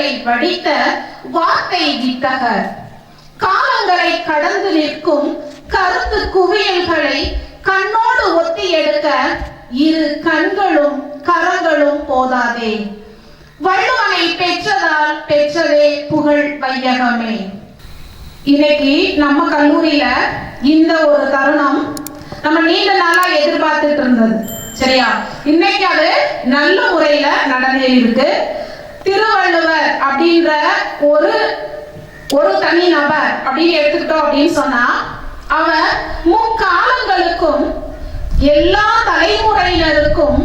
வார்த்தைகளை வடித்த வார்த்தை வித்தகர் காலங்களை கடந்து நிற்கும் கருத்து குவியல்களை கண்ணோடு ஒத்தி எடுக்க இரு கண்களும் கரங்களும் போதாதே. வள்ளுவனை பெற்றதால் பெற்றதே புகழ் வையகமே. இன்னைக்கு நம்ம கல்லூரியில இந்த ஒரு தருணம் நம்ம நீண்ட நாளா எதிர்பார்த்துட்டு இருந்தது. சரியா? இன்னைக்கு அது நல்ல முறையில நடந்தே இருக்கு. திருவள்ளுவர் அப்படின்ற ஒரு ஒரு தனி நபர் அப்படின்னு எடுத்துக்கிட்டோம் அப்படின்னு சொன்னா அவர் முக்காலங்களுக்கும் எல்லா தலைமுறையினருக்கும்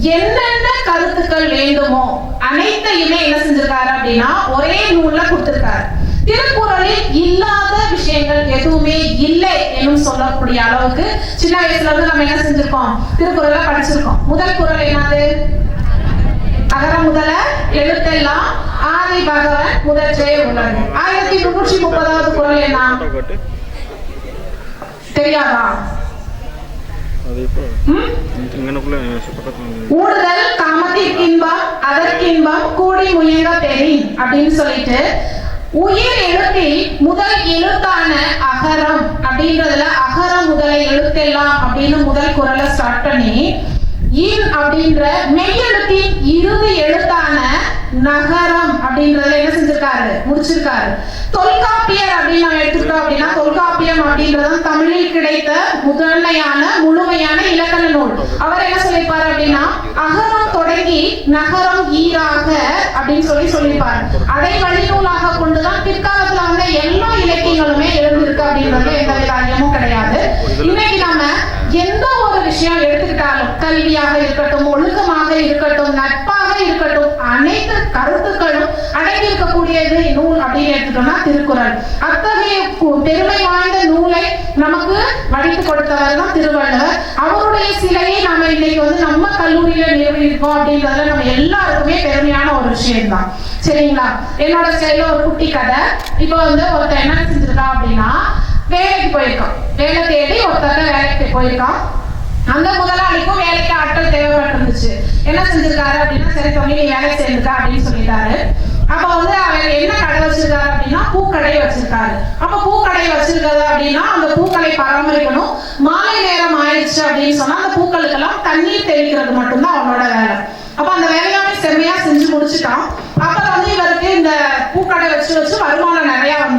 என்னென்ன கருத்துக்கள் வேண்டுமோ அனைத்தையுமே என்ன செஞ்சிருக்காரு அப்படின்னா ஒரே நூல்ல கொடுத்திருக்காரு. திருக்குறளில் இல்லாத விஷயங்கள் எதுவுமே இல்லை என்னும் சொல்லக்கூடிய அளவுக்கு சின்ன வயசுல இருந்து நம்ம என்ன செஞ்சிருக்கோம்? திருக்குறளை படிச்சிருக்கோம். முதல் குறள் என்னது? அகர முதல எல்லாம் ஆதி பகவன் முதற்றே உள்ளது. ஆயிரத்தி முன்னூற்றி முப்பதாவது குரல் என்ன? தெரியாதா? அதற்கின்பம் கூடி முயங்க பெறின் அப்படின்னு சொல்லிட்டு உயிர் எழுத்தில் முதல் எழுத்தான அகரம் அப்படின்றதுல அகரம் முதலை எழுத்தெல்லாம் அப்படின்னு முதல் குரலை ஸ்டார்ட் பண்ணி இன் அப்படின்ற மெய்யெழுத்தின் இறுதி எழுத்தான நகரம் அப்படின்றத என்ன செஞ்சிருக்காரு? முடிச்சிருக்காரு. தொல்காப்பியர் அப்படின்னு நம்ம எடுத்துக்கிட்டோம் அப்படின்னா தொல்காப்பியம் அப்படின்றது தமிழில் கிடைத்த முதன்மையான முழுமையான இலக்கண நூல். அவர் என்ன சொல்லிப்பாரு அப்படின்னா அகரம் தொடங்கி நகரம் ஈராக அப்படின்னு சொல்லி சொல்லியிருப்பாரு. அதை வழிநூலாக கொண்டுதான் பிற்காலத்துல வந்த எல்லா இலக்கியங்களுமே எழுந்திருக்கு அப்படின்றது எந்த வித ஐயமும் கிடையாது. இன்னைக்கு நம்ம எந்த கல்வியாக இருக்கட்டும் ஒழுக்கமாக இருக்கட்டும் நட்பாக இருக்கட்டும் அனைத்து கருத்துக்களும் அடங்கியிருக்கக்கூடியது நூல் அப்படின்னு எடுத்துட்டோம்னா திருக்குறள். அத்தகைய பெருமை வாய்ந்த நூலை நமக்கு வடித்து கொடுத்தவர் தான் திருவள்ளுவர். அவருடைய சிலையை நாம இன்னைக்கு வந்து நம்ம கல்லூரியில நிறுவியிருக்கோம் அப்படின்றதுல நம்ம எல்லாருக்குமே பெருமையான ஒரு விஷயம் தான் சரிங்களா? என்னோட ஸ்டைல ஒரு குட்டி கதை. இப்போ வந்து ஒருத்தர் என்ன செஞ்சிருக்கா அப்படின்னா வேலைக்கு போயிருக்கான். வேலை தேடி ஒருத்தர் வேலைக்கு போயிருக்கான். அந்த முதலாளிக்கும் வேலைக்கு ஆட்கள் தேவைப்பட்டிருந்துச்சு. என்ன செஞ்சிருக்காரு அப்படின்னா சரி தொழில் நீ வேலை சேர்ந்துக்கா அப்படின்னு சொல்லிட்டாரு. அப்ப வந்து அவர் என்ன கடை வச்சிருக்காரு அப்படின்னா பூக்கடை வச்சிருக்காரு. அப்ப பூக்கடை வச்சிருக்காரு அப்படின்னா அந்த பூக்களை பராமரிக்கணும். மாலை நேரம் ஆயிடுச்சு அப்படின்னு சொன்னா அந்த பூக்களுக்கெல்லாம் தண்ணீர் தெளிக்கிறது மட்டும்தான் அவனோட வேலை. அப்ப அந்த வேலையாவே செம்மையா செஞ்சு முடிச்சுட்டான். அப்புறம் வந்து இவருக்கு இந்த பூக்கடை வச்சு வச்சு வருமானம்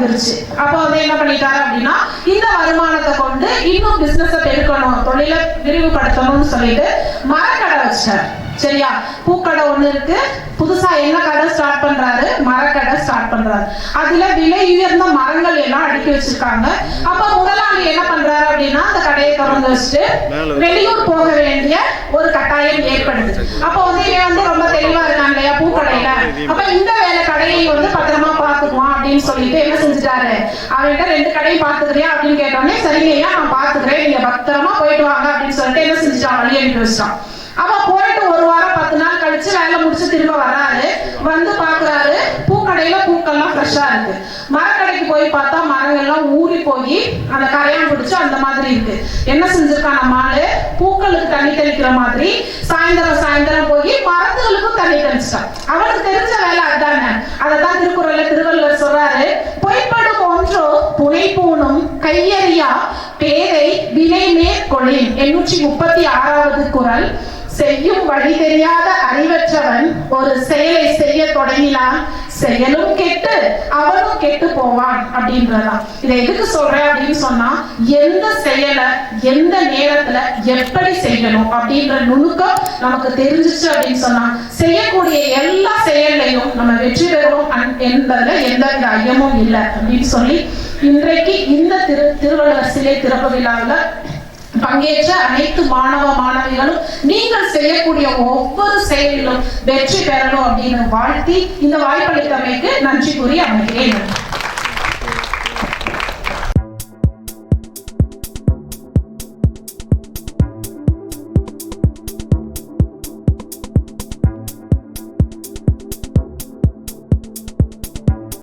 வந்துருச்சு அப்ப வந்து என்ன பண்ணிட்டாரு அப்படின்னா இந்த வருமானத்தை கொண்டு இன்னும் பிசினஸ பெருக்கணும் தொழிலை விரிவுபடுத்தணும்னு சொல்லிட்டு மரக்கடை வச்சார் சரியா? பூக்கடை ஒண்ணு இருக்கு. புதுசா என்ன கடை ஸ்டார்ட் பண்றாரு? மரக்கடை ஸ்டார்ட் பண்றாரு. அதுல விலை உயர்ந்த மரங்கள் எல்லாம் அடுக்கி வச்சிருக்காங்க. அப்ப முதலாளி என்ன பண்றாரு அப்படின்னா அந்த கடையை திறந்து வச்சுட்டு வெளியூர் போக வேண்டிய ஒரு கட்டாயம் ஏற்படுது. அப்ப வந்து இவன் வந்து ரொம்ப தெளிவா இருக்கான் இல்லையா பூக்கடையில? அப்ப இந்த வேலை கடையை வந்து பத்திரமா அப்படின்னு சொல்லிட்டு என்ன செஞ்சுட்டாரு? அவன்கிட்ட ரெண்டு கடையும் பாத்துக்கிறியா அப்படின்னு கேட்டோடனே சரிங்க ஐயா நான் பாத்துக்கிறேன் நீங்க பத்திரமா போயிட்டு வாங்க அப்படின்னு சொல்லிட்டு என்ன செஞ்சுட்டான்? வழி அனுப்பி வச்சிட்டான். போயிட்டு ஒரு வாரம் பத்து நாள் கழிச்சு வேலை முடிச்சு திரும்ப வராரு வந்து பாக்குறாரு. பூக்கடையில பூக்கள்லாம் ஃப்ரெஷ்ஷா இருக்கு. மரக்கடைக்கு போய் பார்த்தா மரங்கள்லாம் ஊறி போய் அந்த கரையான் பிடிச்சு அந்த மாதிரி இருக்கு. என்ன செஞ்சிருக்கான் நம்ம ஆளு? பூக்களுக்கு தண்ணி தெளிக்கிற மாதிரி சாயந்தரம் சாயந்தரம் போய் தண்ணி தெளிச்சிட்டான் அவனுக்கு தெரிஞ்ச வேலை அதானே? அதைத்தான் திருக்குறள்ல திருவள்ளுவர் சொல்றாரு. பொய்ப்படும் ஒன்றோ புனை பூணும் கையறியா பேரை வினை மேற்கொள்ளின் எண்ணூற்றி முப்பத்தி ஆறாவது குரல் செய்யும் வழி தெரியாத அறிவற்றவன் ஒரு செயலை செய்ய தொடங்கினான். செயலும் கெட்டு கெட்டு போவான் அப்படின்றதான் இதை எதுக்கு சொல்றேன் அப்படின்னு சொன்னா எந்த செயலை எந்த நேரத்துல எப்படி செய்யணும் அப்படின்ற நுணுக்கம் நமக்கு தெரிஞ்சிச்சு அப்படின்னு சொன்னா செய்யக்கூடிய எல்லா செயல்லையும் நம்ம வெற்றி பெறுவோம் என்பதுல எந்த ஐயமும் இல்லை அப்படின்னு சொல்லி இன்றைக்கு இந்த திரு திருவள்ளுவர் சிலை திறப்பு விழாவில் பங்கேற்ற அனைத்து மாணவ மாணவிகளும் நீங்கள் செய்யக்கூடிய ஒவ்வொரு செயலிலும் வெற்றி பெறணும் அப்படின்னு வாழ்த்தி இந்த வாய்ப்பளித்தமைக்கு நன்றி கூறி அமைகிறேன்.